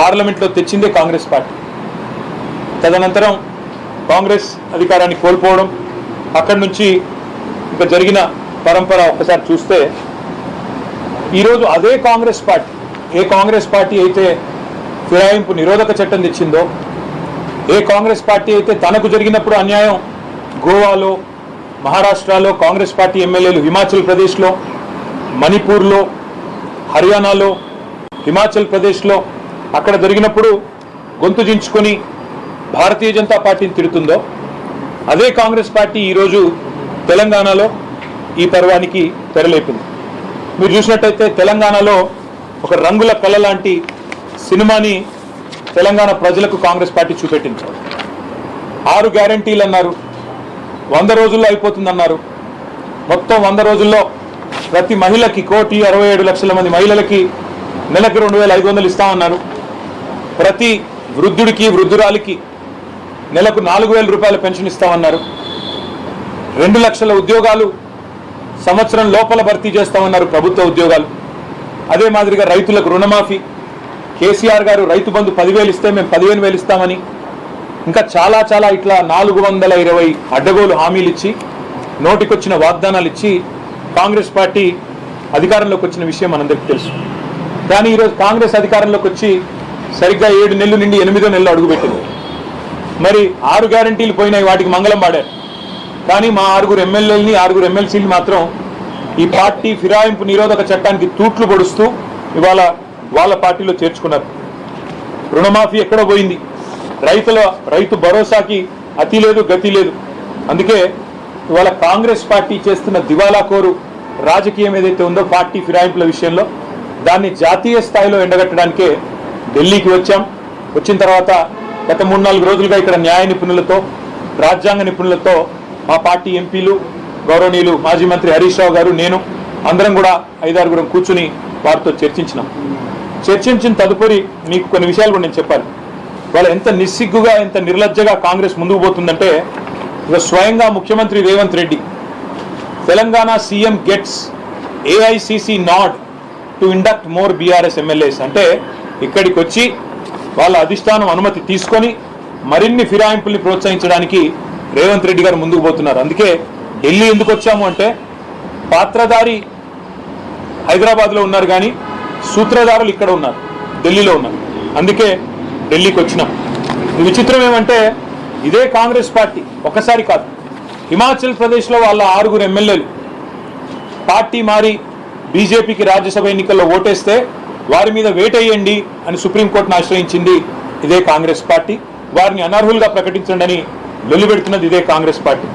పార్లమెంట్లో తెచ్చిందే కాంగ్రెస్ పార్టీ. తదనంతరం కాంగ్రెస్ అధికారాన్ని కోల్పోవడం అక్కడి నుంచి ఇంకా జరిగిన పరంపర ఒకసారి చూస్తే ఈరోజు అదే కాంగ్రెస్ పార్టీ ఏ కాంగ్రెస్ పార్టీ అయితే ఫిరాయింపు నిరోధక చట్టం తెచ్చిందో ఏ కాంగ్రెస్ పార్టీ అయితే తనకు జరిగినప్పుడు అన్యాయం గోవాలో మహారాష్ట్రలో కాంగ్రెస్ పార్టీ ఎమ్మెల్యేలు హిమాచల్ ప్రదేశ్లో మణిపూర్లో హర్యానాలో హిమాచల్ ప్రదేశ్లో అక్కడ జరిగినప్పుడు గొంతు చించుకొని భారతీయ జనతా పార్టీని తిడుతుందో అదే కాంగ్రెస్ పార్టీ ఈరోజు తెలంగాణలో ఈ పర్వానికి తెరలేపింది. మీరు చూసినట్టయితే తెలంగాణలో ఒక రంగుల కళ లాంటి సినిమాని తెలంగాణ ప్రజలకు కాంగ్రెస్ పార్టీ చూపెట్టించారు ఆరు గ్యారంటీలు అన్నారు. వంద రోజుల్లో అయిపోతుందన్నారు. మొత్తం వంద రోజుల్లో ప్రతి మహిళకి కోటి అరవై ఏడు లక్షల మంది మహిళలకి నెలకు రెండు వేల ఐదు వందలు ఇస్తామన్నారు ప్రతి వృద్ధుడికి వృద్ధురాలికి నెలకు నాలుగు వేల రూపాయల పెన్షన్ ఇస్తామన్నారు. రెండు లక్షల ఉద్యోగాలు సంవత్సరం లోపల భర్తీ చేస్తామన్నారు ప్రభుత్వ ఉద్యోగాలు. అదే మాదిరిగా రైతులకు రుణమాఫీ. కేసీఆర్ గారు రైతు బంధు పదివేలు ఇస్తే మేము పదిహేను వేలు ఇస్తామని. ఇంకా చాలా చాలా ఇట్లా నాలుగు వందల ఇరవై అడ్డగోలు హామీలు ఇచ్చి నోటికొచ్చిన వాగ్దానాలు ఇచ్చి కాంగ్రెస్ పార్టీ అధికారంలోకి వచ్చిన విషయం మనందరికీ తెలుసు. కానీ ఈరోజు కాంగ్రెస్ అధికారంలోకి వచ్చి సరిగ్గా ఏడు నెలలు నుండి ఎనిమిదో నెలలు అడుగుపెట్టింది మరి ఆరు గ్యారంటీలు పోయినాయి వాటికి మంగళం పాడారు. కానీ మా ఆరుగురు ఎమ్మెల్యేలని ఆరుగురు ఎమ్మెల్సీలు మాత్రం ఈ పార్టీ ఫిరాయింపు నిరోధక చట్టానికి తూట్లు పొడుస్తూ ఇవాళ వాళ్ళ పార్టీలో చేర్చుకున్నారు. రుణమాఫీ ఎక్కడో పోయింది. రైతుల రైతు భరోసాకి అతి లేదు గతి లేదు. అందుకే ఇవాళ కాంగ్రెస్ పార్టీ చేస్తున్న దివాలా కోరు రాజకీయం ఏదైతే ఉందో పార్టీ ఫిరాయింపుల విషయంలో దాన్ని జాతీయ స్థాయిలో ఎండగట్టడానికే ఢిల్లీకి వచ్చాం. వచ్చిన తర్వాత గత మూడు నాలుగు రోజులుగా ఇక్కడ న్యాయ నిపుణులతో రాజ్యాంగ నిపుణులతో మా పార్టీ ఎంపీలు గౌరవనీయులు మాజీ మంత్రి హరీష్ రావు గారు నేను అందరం కూడా ఐదారుగురం కూర్చుని వారితో చర్చించినాం. చర్చించిన తదుపరి మీకు కొన్ని విషయాలు కూడా నేను చెప్పాలి. వాళ్ళు ఎంత నిస్సిగ్గుగా ఎంత నిర్లజ్జగా కాంగ్రెస్ ముందుకు పోతుందంటే ఇక స్వయంగా ముఖ్యమంత్రి Revanth Reddy Telangana CM gets AICC nod to induct more BRS MLAs అంటే ఇక్కడికి వచ్చి వాళ్ళ అధిష్టానం అనుమతి తీసుకొని మరిన్ని ఫిరాయింపుల్ని ప్రోత్సహించడానికి రేవంత్ రెడ్డి గారు ముందుకు పోతున్నారు. అందుకే ఢిల్లీ ఎందుకు వచ్చాము అంటే పాత్రధారి హైదరాబాద్లో ఉన్నారు కానీ సూత్రధారులు ఇక్కడ ఉన్నారు ఢిల్లీలో ఉన్నారు. అందుకే ఢిల్లీకి వచ్చినాం. విచిత్రం ఏమంటే ఇదే కాంగ్రెస్ పార్టీ ఒకసారి కాదు హిమాచల్ ప్రదేశ్లో వాళ్ళ ఆరుగురు ఎమ్మెల్యేలు పార్టీ మారి బీజేపీకి రాజ్యసభ ఎన్నికల్లో ఓటేస్తే వారి మీద వేటేయండి అని సుప్రీంకోర్టును ఆశ్రయించింది ఇదే కాంగ్రెస్ పార్టీ. వారిని అనర్హులుగా ప్రకటించండి అని లొల్లిపెడుతున్నది ఇదే కాంగ్రెస్ పార్టీ.